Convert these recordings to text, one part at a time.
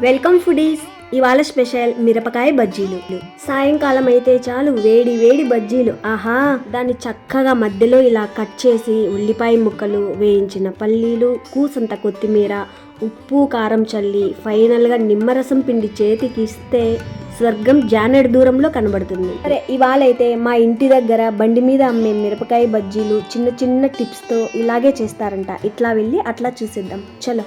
Welcome foodies. ఇవాళ special మిరపకాయ బజ్జీలు. సాయంకాలం అయితే చాలు వేడి వేడి బజ్జీలు. ఆహా దాన్ని చక్కగా మధ్యలో ఇలా కట్ చేసి ఉల్లిపాయ ముక్కలు వేయించిన పల్లీలు కూసంత కొత్తిమీర ఉప్పు కారం చల్లి ఫైనల్గా నిమ్మరసం పిండి చేతికి ఇస్తే స్వర్గం జానెడ్ దూరంలో కనబడుతుంది. సరే ఇవాళ అయితే మా ఇంటి దగ్గర బండి మీద అమ్మే మిరపకాయ బజ్జీలు చిన్న చిన్న టిప్స్తో ఇలాగే చేస్తారంట. ఇట్లా వెళ్ళి అట్లా చూసేద్దాం. చలో.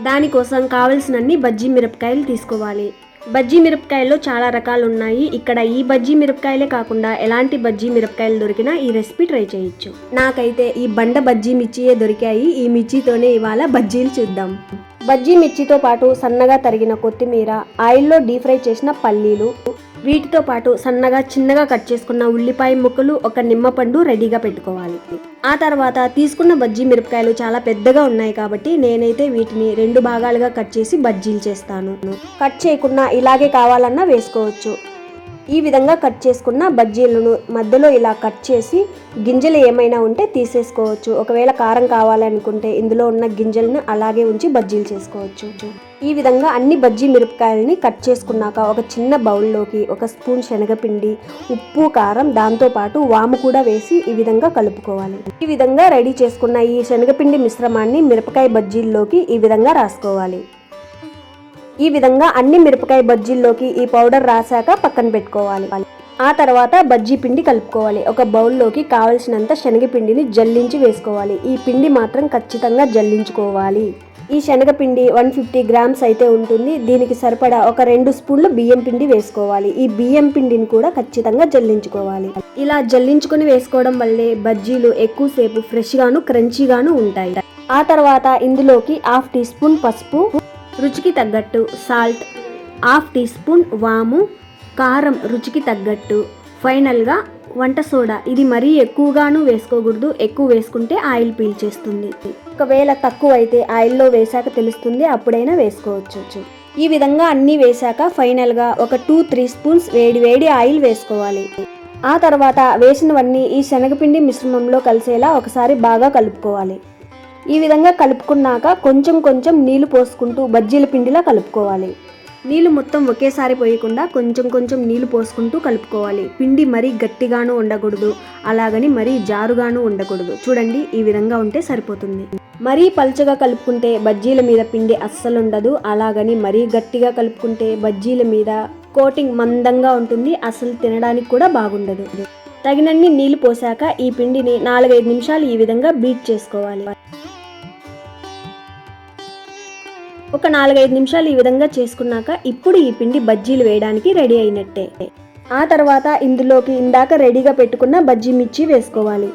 దానికోసం కావలసినన్ని బజ్జీ మిరపకాయలు తీసుకోవాలి. బజ్జీ మిరపకాయల్లో చాలా రకాలు ఉన్నాయి. ఇక్కడ ఈ బజ్జీ మిరపకాయలే కాకుండా ఎలాంటి బజ్జీ మిరపకాయలు దొరికినా ఈ రెసిపీ ట్రై చేయొచ్చు. నాకైతే ఈ బండ బజ్జీ మిర్చియే దొరికాయి. ఈ మిర్చితోనే ఇవాళ బజ్జీలు చూద్దాం. బజ్జీ మిర్చితో పాటు సన్నగా తరిగిన కొత్తిమీర ఆయిల్లో డీప్ ఫ్రై చేసిన పల్లీలు వీటితో పాటు సన్నగా చిన్నగా కట్ చేసుకున్న ఉల్లిపాయ ముక్కలు ఒక నిమ్మపండు రెడీగా పెట్టుకోవాలి. ఆ తర్వాత తీసుకున్న బజ్జీ మిరపకాయలు చాలా పెద్దగా ఉన్నాయి కాబట్టి నేనైతే వీటిని రెండు భాగాలుగా కట్ చేసి బజ్జీలు చేస్తాను. కట్ చేయకుండా ఇలాగే కావాలన్నా వేసుకోవచ్చు. ఈ విధంగా కట్ చేసుకున్న బజ్జీలను మధ్యలో ఇలా కట్ చేసి గింజలు ఏమైనా ఉంటే తీసేసుకోవచ్చు. ఒకవేళ కారం కావాలనుకుంటే ఇందులో ఉన్న గింజలను అలాగే ఉంచి బజ్జీలు చేసుకోవచ్చు. ఈ విధంగా అన్ని బజ్జీ మిరపకాయలని కట్ చేసుకున్నాక ఒక చిన్న బౌల్లోకి ఒక స్పూన్ శనగపిండి ఉప్పు కారం దాంతోపాటు వాము కూడా వేసి ఈ విధంగా కలుపుకోవాలి. ఈ విధంగా రెడీ చేసుకున్న ఈ శనగపిండి మిశ్రమాన్ని మిరపకాయ బజ్జీల్లోకి ఈ విధంగా రాసుకోవాలి. ఈ విధంగా అన్ని మిరపకాయ బజ్జీల్లోకి ఈ పౌడర్ రాసాక పక్కన పెట్టుకోవాలి. ఆ తర్వాత బజ్జీ పిండి కలుపుకోవాలి. ఒక బౌల్లోకి కావలసినంత శనగపిండిని జల్లించి వేసుకోవాలి. ఈ పిండి మాత్రం ఖచ్చితంగా జల్లించుకోవాలి. ఈ శనగపిండి వన్ ఫిఫ్టీ గ్రామ్స్ అయితే ఉంటుంది. దీనికి సరిపడా ఒక రెండు స్పూన్లు బియ్యం పిండి వేసుకోవాలి. ఈ బియ్యం పిండిని కూడా ఖచ్చితంగా జల్లించుకోవాలి. ఇలా జల్లించుకొని వేసుకోవడం వల్లే బజ్జీలు ఎక్కువసేపు ఫ్రెష్గాను క్రంచీగాను ఉంటాయి. ఆ తర్వాత ఇందులోకి హాఫ్ టీ స్పూన్ పసుపు రుచికి తగ్గట్టు సాల్ట్ హాఫ్ టీ స్పూన్ వాము కారం రుచికి తగ్గట్టు. ఫైనల్గా వంట సోడా. ఇది మరీ ఎక్కువగాను వేసుకోకూడదు. ఎక్కువ వేసుకుంటే ఆయిల్ పీల్చేస్తుంది. ఒకవేళ తక్కువ అయితే ఆయిల్లో వేశాక తెలుస్తుంది అప్పుడైనా వేసుకోవచ్చు ఈ విధంగా అన్నీ వేశాక ఫైనల్గా ఒక టూ త్రీ స్పూన్స్ వేడి వేడి ఆయిల్ వేసుకోవాలి. ఆ తర్వాత వేసినవన్నీ ఈ శనగపిండి మిశ్రమంలో కలిసేలా ఒకసారి బాగా కలుపుకోవాలి. ఈ విధంగా కలుపుకున్నాక కొంచెం కొంచెం నీళ్ళు పోసుకుంటూ బజ్జీల పిండిలా కలుపుకోవాలి. నీళ్ళు మొత్తం ఒకేసారి పోయకుండా కొంచెం కొంచెం నీళ్ళు పోసుకుంటూ కలుపుకోవాలి. పిండి మరీ గట్టిగాను ఉండకూడదు. అలాగని మరీ జారుగాను ఉండకూడదు. చూడండి ఈ విధంగా ఉంటే సరిపోతుంది. మరీ పలుచగా కలుపుకుంటే బజ్జీల మీద పిండి అస్సలు ఉండదు అలాగని మరీ గట్టిగా కలుపుకుంటే బజ్జీల మీద కోటింగ్ మందంగా ఉంటుంది. అసలు తినడానికి కూడా బాగుండదు. తగినన్ని నీళ్ళు పోసాక ఈ పిండిని నాలుగైదు నిమిషాలు ఈ విధంగా బీట్ చేసుకోవాలి. ఒక నాలుగైదు నిమిషాలు ఈ విధంగా చేసుకున్నాక ఇప్పుడు ఈ పిండి బజ్జీలు వేయడానికి రెడీ అయినట్టే. ఆ తర్వాత ఇందులోకి ఇందాక రెడీగా పెట్టుకున్న బజ్జీ మిర్చి వేసుకోవాలి.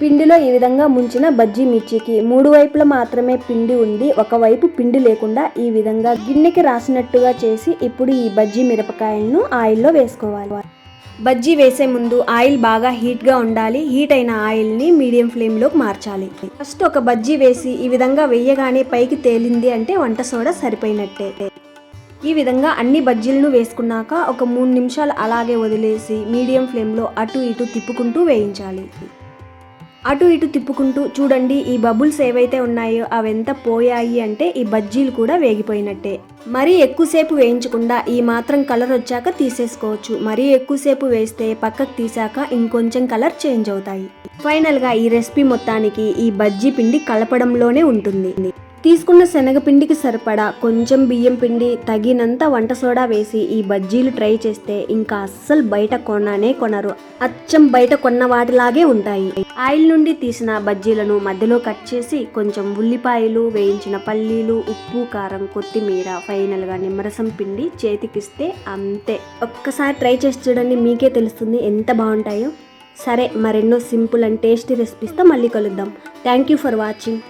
పిండిలో ఈ విధంగా ముంచిన బజ్జీ మిర్చికి మూడు వైపులా మాత్రమే పిండి ఉంది. ఒకవైపు పిండి లేకుండా ఈ విధంగా గిన్నెకి రాసినట్టుగా చేసి ఇప్పుడు ఈ బజ్జీ మిరపకాయలను ఆయిల్లో వేసుకోవాలి. బజ్జీ వేసే ముందు ఆయిల్ బాగా హీట్గా ఉండాలి. హీట్ అయిన ఆయిల్ని మీడియం ఫ్లేమ్లోకి మార్చాలి. ఫస్ట్ ఒక బజ్జీ వేసి ఈ విధంగా వేయగానే పైకి తేలింది అంటే వంట సోడా సరిపోయినట్టే. ఈ విధంగా అన్ని బజ్జీలను వేసుకున్నాక ఒక మూడు నిమిషాలు అలాగే వదిలేసి మీడియం ఫ్లేమ్లో అటు ఇటు తిప్పుకుంటూ వేయించాలి. అటు ఇటు తిప్పుకుంటూ చూడండి ఈ బబుల్స్ ఏవైతే ఉన్నాయో అవెంత పోయాయి అంటే ఈ బజ్జీలు కూడా వేగిపోయినట్టే. మరీ ఎక్కువసేపు వేయించకుండా ఈ మాత్రం కలర్ వచ్చాక తీసేసుకోవచ్చు. మరీ ఎక్కువసేపు వేస్తే పక్కకు తీసాక ఇంకొంచెం కలర్ చేంజ్ అవుతాయి. ఫైనల్గా ఈ రెసిపీ మొత్తానికి ఈ బజ్జీ పిండి కలపడంలోనే ఉంటుంది. తీసుకున్న శనగపిండికి సరిపడా కొంచెం బియ్యం పిండి తగినంత వంట సోడా వేసి ఈ బజ్జీలు ట్రై చేస్తే ఇంకా అస్సలు బయట కొననే కొనరు. అచ్చం బయట కొన్న వాటిలాగే ఉంటాయి. ఆయిల్ నుండి తీసిన బజ్జీలను మధ్యలో కట్ చేసి కొంచెం ఉల్లిపాయలు వేయించిన పల్లీలు ఉప్పు కారం కొత్తిమీర ఫైనల్గా నిమ్మరసం పిండి చేతికిస్తే అంతే. ఒక్కసారి ట్రై చేసి చూడండి మీకే తెలుస్తుంది ఎంత బాగుంటాయో. సరే మరెన్నో సింపుల్ అండ్ టేస్టీ రెసిపీస్తో మళ్ళీ కలుద్దాం. Thank you for watching.